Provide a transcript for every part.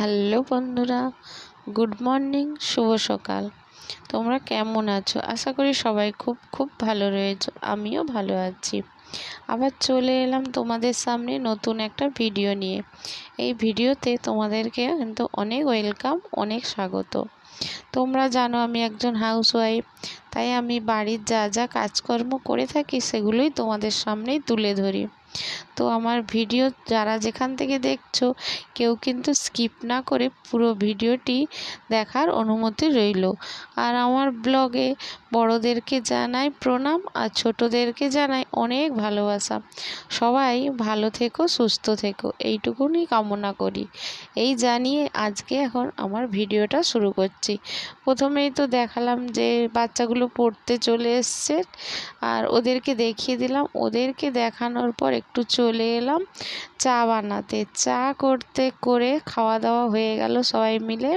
Hello বন্ধুরা, good morning, শুভ সকাল। তোমরা কেমন আছো? আশা করি সবাই খুব খুব ভালো রয়েছো, আমিও ভালো আছি। আবার চলে এলাম তোমাদের সামনে নতুন একটা ভিডিও নিয়ে। এই ভিডিওতে তোমাদেরকে কিন্তু অনেক ওয়েলকাম, অনেক স্বাগত। তোমরা জানো আমি একজন হাউসওয়াইফ, তাই আমি বাড়ির যা যা কাজকর্ম করে থাকি সেগুলোই তোমাদের সামনেই তুলে ধরি। তো আমার ভিডিও যারা যেখান থেকে দেখছ, কেউ কিন্তু স্কিপ না করে পুরো ভিডিওটি দেখার অনুমতি রইল। আর আমার ব্লগে বড়দেরকে জানাই প্রণাম, আর ছোটোদেরকে জানাই অনেক ভালোবাসা। সবাই ভালো থেকো, সুস্থ থেকো এইটুকুনি কামনা করি। এই জানিয়ে আজকে এখন আমার ভিডিওটা শুরু করছি। প্রথমেই তো দেখালাম যে বাচ্চাগুলো পড়তে চলে এসছে, আর ওদেরকে দেখিয়ে দিলাম। ওদেরকে দেখানোর পর একটু চলে এলাম। চা বানাতে। চা করতে করে খাওয়া দাওয়া হয়ে গেল সবাই মিলে।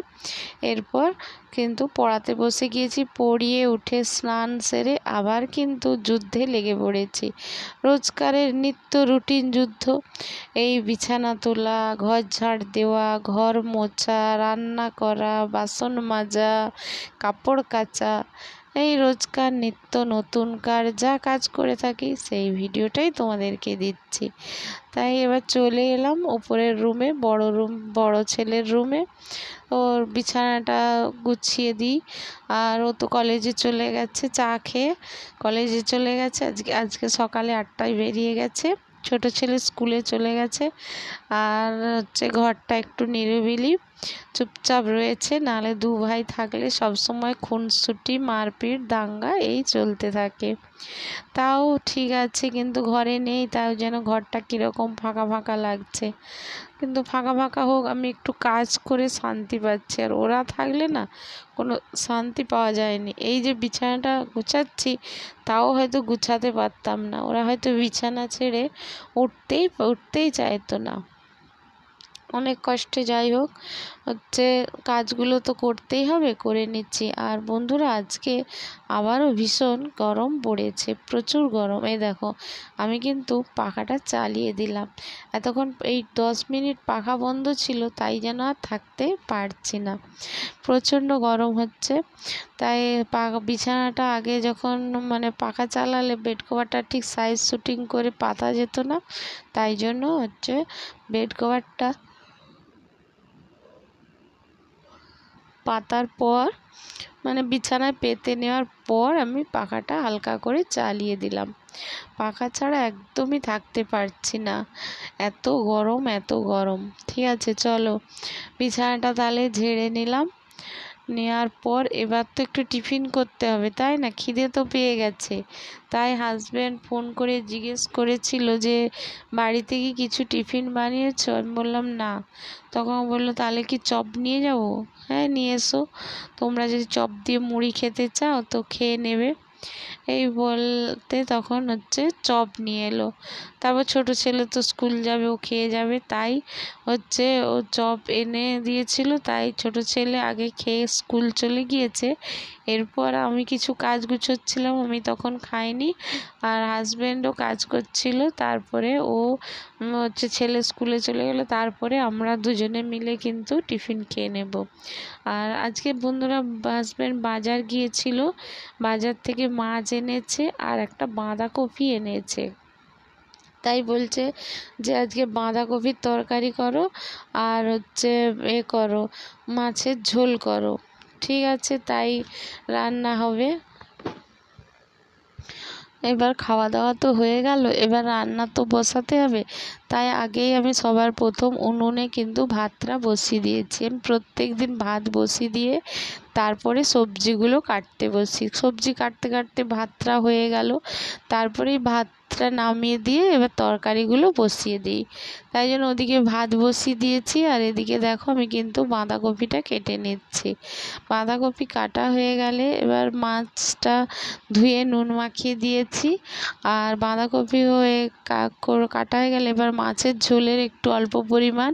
এরপর কিন্তু পড়াতে বসে গিয়েছি, পড়িয়ে উঠে স্নান সেরে আবার কিন্তু যুদ্ধে লেগে পড়েছি। রোজকারের নিত্য রুটিন যুদ্ধ। এই বিছানা তোলা, ঘর ঝাড় দেওয়া, ঘর মোছা, রান্না করা, বাসন মাজা, কাপড় কাচা এই রোজকার, নিত্য নতুনকার যা কাজ করে থাকি সেই ভিডিওটাই তোমাদেরকে দিচ্ছি। তাই এবার চলে এলাম উপরের রুমে, বড় রুম, বড় ছেলের রুমে। ওর বিছানাটা গুছিয়ে দিই। আর ও তো কলেজে চলে গেছে চা খেয়ে। কলেজে চলে গেছে, আজকে আজকে সকালে আটটায় বেরিয়ে গেছে। ছোট ছেলে স্কুলে চলে গেছে। আর হচ্ছে ঘরটা একটু নিরিবিলি। চুপচাপ রয়েছে নাহলে দু ভাই থাকলে সবসময় খুনসুটি, মারপিট, দাঙ্গা, এই চলতে থাকে। তাও ঠিক আছে, কিন্তু ঘরে নেই, তাও যেন ঘরটা কীরকম ফাঁকা ফাঁকা লাগছে। কিন্তু ফাঁকা ফাঁকা হোক, আমি একটু কাজ করে শান্তি পাচ্ছি। আর ওরা থাকলে না, কোনো শান্তি পাওয়া যায়নি। এই যে বিছানাটা গুছাচ্ছি, তাও হয়তো গুছাতে পারতাম না। ওরা হয়তো বিছানা ছেড়ে উঠতেই উঠতেই চাইতো না। অনেক কষ্টে যাই হোক, হচ্ছে কাজগুলো তো করতেই হবে, করে নিচ্ছি। আর বন্ধুরা, আজকে আবারও ভীষণ গরম পড়েছে, প্রচুর গরম। এই দেখো, আমি কিন্তু পাখাটা চালিয়ে দিলাম। এতক্ষণ এই দশ মিনিট পাখা বন্ধ ছিল, তাই যেন আর থাকতে পারছি না। প্রচণ্ড গরম হচ্ছে, তাই বিছানাটা আগে যখন মানে পাখা চালালে বেড কভারটা ঠিক সাইজ শুটিং করে পাতা যেত না, তাই জন্য হচ্ছে বেড কভারটা পাতার পর মানে বিছানায় পেতে নেওয়ার পর আমি পাখাটা হালকা করে চালিয়ে দিলাম। পাখা ছাড়া একদমই থাকতে পারছি না। এত গরম এত গরম। ঠিক আছে, চলো। বিছানাটা তাহলে ঝেড়ে নিলাম। নেওয়ার পর এবার তো একটু টিফিন করতে হবে, তাই না? খিদে তো পেয়ে গেছে। তাই হাজব্যান্ড ফোন করে জিজ্ঞেস করেছিল যে, বাড়িতে কি কিছু টিফিন বানিয়েছো? আমি বললাম, না। তখন বলল, তাহলে কি চপ নিয়ে যাব? হ্যাঁ নিয়ে এসো। তোমরা যদি চপ দিয়ে মুড়ি খেতে চাও তো খেয়ে নেবে। এই বলতে তখন হচ্ছে চপ নিয়ে এলো। তারপর ছোট ছেলে তো স্কুল যাবে, ও খেয়ে যাবে। তাই হচ্ছে ও চপ এনে দিয়েছিল। তাই ছোট ছেলে আগে খেয়ে স্কুল চলে গিয়েছে। এরপর আমি কিছু কাজ গুছোচ্ছিলাম, আমি তখন খাইনি। আর হাজব্যান্ডও কাজ করছিল। তারপরে ও হচ্ছে ছেলে স্কুলে চলে গেলো। তারপরে আমরা দুজনে মিলে কিন্তু টিফিন খেয়ে নেব। আর আজকে বন্ধুরা হাজব্যান্ড বাজার গিয়েছিল। বাজার থেকে মাছ এনেছে আর একটা বাঁধাকপি এনেছে। তাই বলছে যে, আজকে বাঁধাকপির তরকারি করো আর হচ্ছে এ করো, মাছের ঝোল করো। ঠিক আছে, তাই রান্না হবে। এবার খাওয়া দাওয়া তো হয়ে গেল, এবার রান্না তো বসাতে হবে। তাই আগেই আমি সবার প্রথম উনুনে কিন্তু ভাতটা বসিয়ে দিয়েছি। আমি প্রত্যেক দিন ভাত বসিয়ে দিয়ে তারপরে সবজিগুলো কাটতে বসি সবজি কাটতে কাটতে ভাতটা হয়ে গেল। তারপরেই ভাত ভাতটা নামিয়ে দিয়ে এবার তরকারিগুলো বসিয়ে দিই। তাই জন্য ওদিকে ভাত বসিয়ে দিয়েছি আর এদিকে দেখো আমি কিন্তু বাঁধাকপিটা কেটে নিচ্ছি। বাঁধাকপি কাটা হয়ে গেলে এবার মাছটা ধুয়ে নুন মাখিয়ে দিয়েছি আর বাঁধাকপি হয়ে কাটা হয়ে গেলে এবার মাছের ঝোলের একটু অল্প পরিমাণ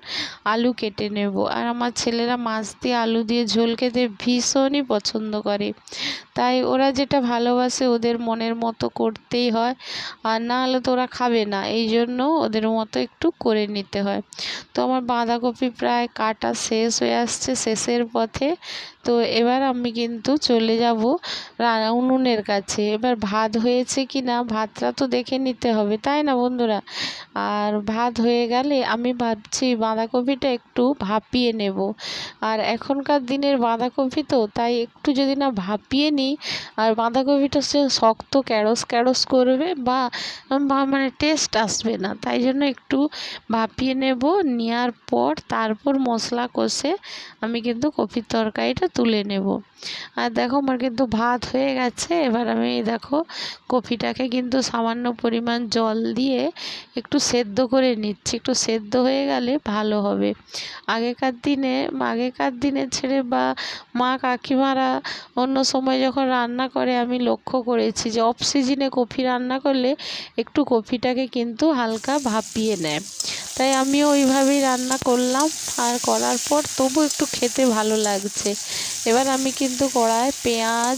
আলু কেটে নেব। আর আমার ছেলেরা মাছ দিয়ে আলু দিয়ে ঝোল খেতে ভীষণই পছন্দ করে। তাই ওরা যেটা ভালোবাসে ওদের মনের মতো করতেই হয়। আর না হলে তো ওরা খাবে না। এই জন্য ওদের মতো একটু করে নিতে হয়। তো আমার বাঁধাকপি প্রায় কাটা শেষ হয়ে আসছে। শেষের পথে তো এবার আমি কিন্তু চলে যাব উনুনের কাছে। এবার ভাত হয়েছে কি না ভাতটা তো দেখে নিতে হবে, তাই না বন্ধুরা? আর ভাত হয়ে গেলে আমি ভাবছি বাঁধাকপিটা একটু ভাপিয়ে নেব। আর এখনকার দিনের বাঁধাকপি তো, তাই একটু যদি না ভাপিয়ে নিই, আর বাঁধাকপিটা সে শক্ত ক্যারস ক্যারস করবে বা মানে টেস্ট আসবে না, তাই জন্য একটু ভাপিয়ে নেব। নেওয়ার পর তারপর মশলা কষে আমি কিন্তু কপির তরকারিটা তুলে নেব। আর দেখো আমার কিন্তু ভাত হয়ে গেছে। এবার আমি দেখো কপিটাকে কিন্তু সামান্য পরিমাণ জল দিয়ে একটু সেদ্ধ করে নিচ্ছি। একটু সেদ্ধ হয়ে গেলে ভালো হবে। আগেকার দিনে আগেকার দিনে ছেড়ে বা মা কাকিমারা অন্য সময় যখন রান্না করে, আমি লক্ষ্য করেছি যে অফ সিজনে কফি রান্না করলে একটু কফিটাকে কিন্তু হালকা ভাপিয়ে নেয়। তাই আমিও ওইভাবেই রান্না করলাম। আর করার পর তবু একটু খেতে ভালো লাগছে। এবার আমি কিন্তু কড়ায় পেঁয়াজ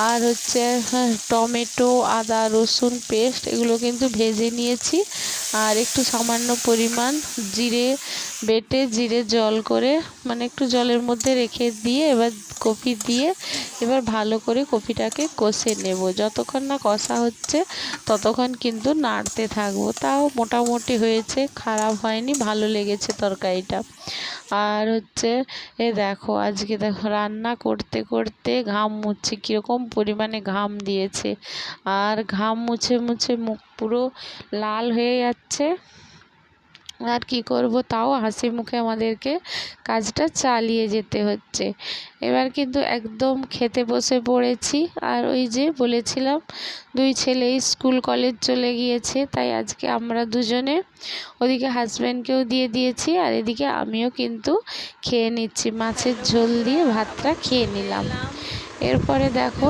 আর হচ্ছে হ্যাঁ, টমেটো আদা রসুন পেস্ট এগুলো কিন্তু ভেজে নিয়েছি। আর একটু সামান্য পরিমাণ জিরে বেটে জিরে জল করে মানে একটু জলের মধ্যে রেখে দিয়ে এবার কপি দিয়ে এবার ভালো করে কপিটাকে কষে নেব। যতক্ষণ না কষা হচ্ছে ততক্ষণ কিন্তু নাড়তে থাকব। তাও মোটামুটি হয়েছে খারাপ হয়নি ভালো লেগেছে তরকারিটা। আর হচ্ছে, এ দেখো, আজকে দেখো রান্না করতে করতে ঘাম মুছে কীরকম পরিমাণে ঘাম দিয়েছে। আর ঘাম মুছে মুছে মুখ পুরো লাল হয়ে যাচ্ছে। আর কি করব? তাও হাসি মুখে আমাদেরকে কাজটা চালিয়ে যেতে হচ্ছে। এবার কিন্তু একদম খেতে বসে পড়েছি। আর ওই যে বলেছিলাম, দুই ছেলেই স্কুল, কলেজ চলে গিয়েছে, তাই আজকে আমরা দুজনে ওদিকে হাজব্যান্ডকেও দিয়ে দিয়েছি, আর এদিকে আমিও কিন্তু খেয়ে নিচ্ছি। মাছের ঝোল দিয়ে ভাতটা খেয়ে নিলাম। এরপরে দেখো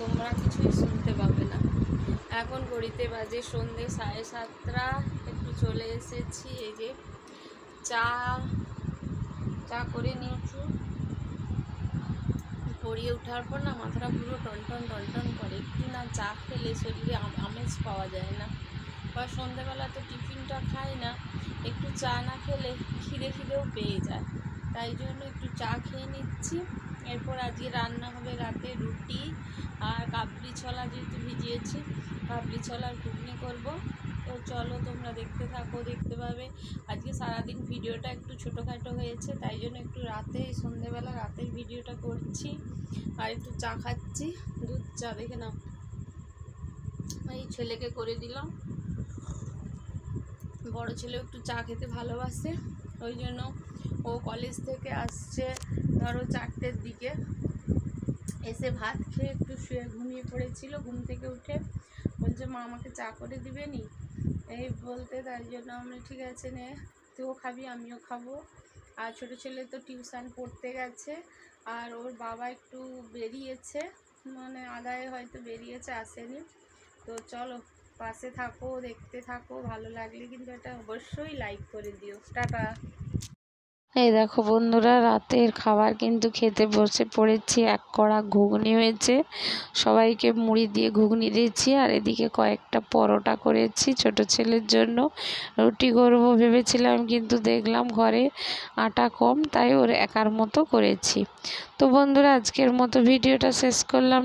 তোমরা কিছুই শুনতে পাবে না এখন ঘড়িতে বাজে, সন্ধে সাড়ে সাতটা, একটু চলে এসেছি, এই যে চা চা করে নিয়েছি। পড়িয়ে ওঠার পর না মাথাটা পুরো টনটন টনটন করে, একটু না চা খেলে শরীরে আমেজ পাওয়া যায় না। বা সন্ধেবেলা তো টিফিনটা খাই না, একটু চা না খেলে খিদে খিদেও পেয়ে যায়। তাই জন্য একটু চা খেয়ে নিচ্ছি। এরপর আজকে রান্না হবে রাতে রুটি আর কাবলি ছলা যেহেতু ভিজিয়েছি কাবলি ছলার ঘুগনি করব। তো চলো, তোমরা দেখতে থাকো, দেখতে পাবে। আজকে সারাদিন ভিডিওটা একটু ছোটোখাটো হয়েছে, তাই জন্য একটু রাতে, সন্ধেবেলা রাতের ভিডিওটা করছি। আর একটু চা খাচ্ছি, দুধ চা, দেখে নাও। এই ছেলেকে করে দিলাম। বড় ছেলে একটু চা খেতে ভালোবাসে। ওই জন্য ও কলেজ থেকে আসছে, ধরো চারটের দিকে। এসে ভাত খেয়ে একটু শুয়ে ঘুমিয়ে পড়েছিল, ঘুম থেকে উঠে। বলছে মা আমাকে চা করে দিবে নি? এই বলতে তাই জন্য আমি ঠিক আছে নে, তুইও খাবি, আমিও খাব। আর ছোটো ছেলে তো টিউশন পড়তে গেছে, আর ওর বাবা একটু বেরিয়েছে মানে আদায় হয়তো বেরিয়েছে, আসেনি। তো চলো, পাশে থাকো, দেখতে থাকো, ভালো লাগলে কিন্তু এটা অবশ্যই লাইক করে দিও। টাটা। এই দেখো বন্ধুরা, রাতের খাবার কিন্তু খেতে বসে পড়েছি। এক কড়া ঘুগনি হয়েছে। সবাইকে মুড়ি দিয়ে ঘুগনি দিয়েছি আর এদিকে কয়েকটা পরোটা করেছি ছোট ছেলের জন্য। রুটি করব ভেবেছিলাম, কিন্তু দেখলাম ঘরে আটা কম, তাই ওর একার মতো করেছি। তো বন্ধুরা, আজকের মতো ভিডিওটা শেষ করলাম।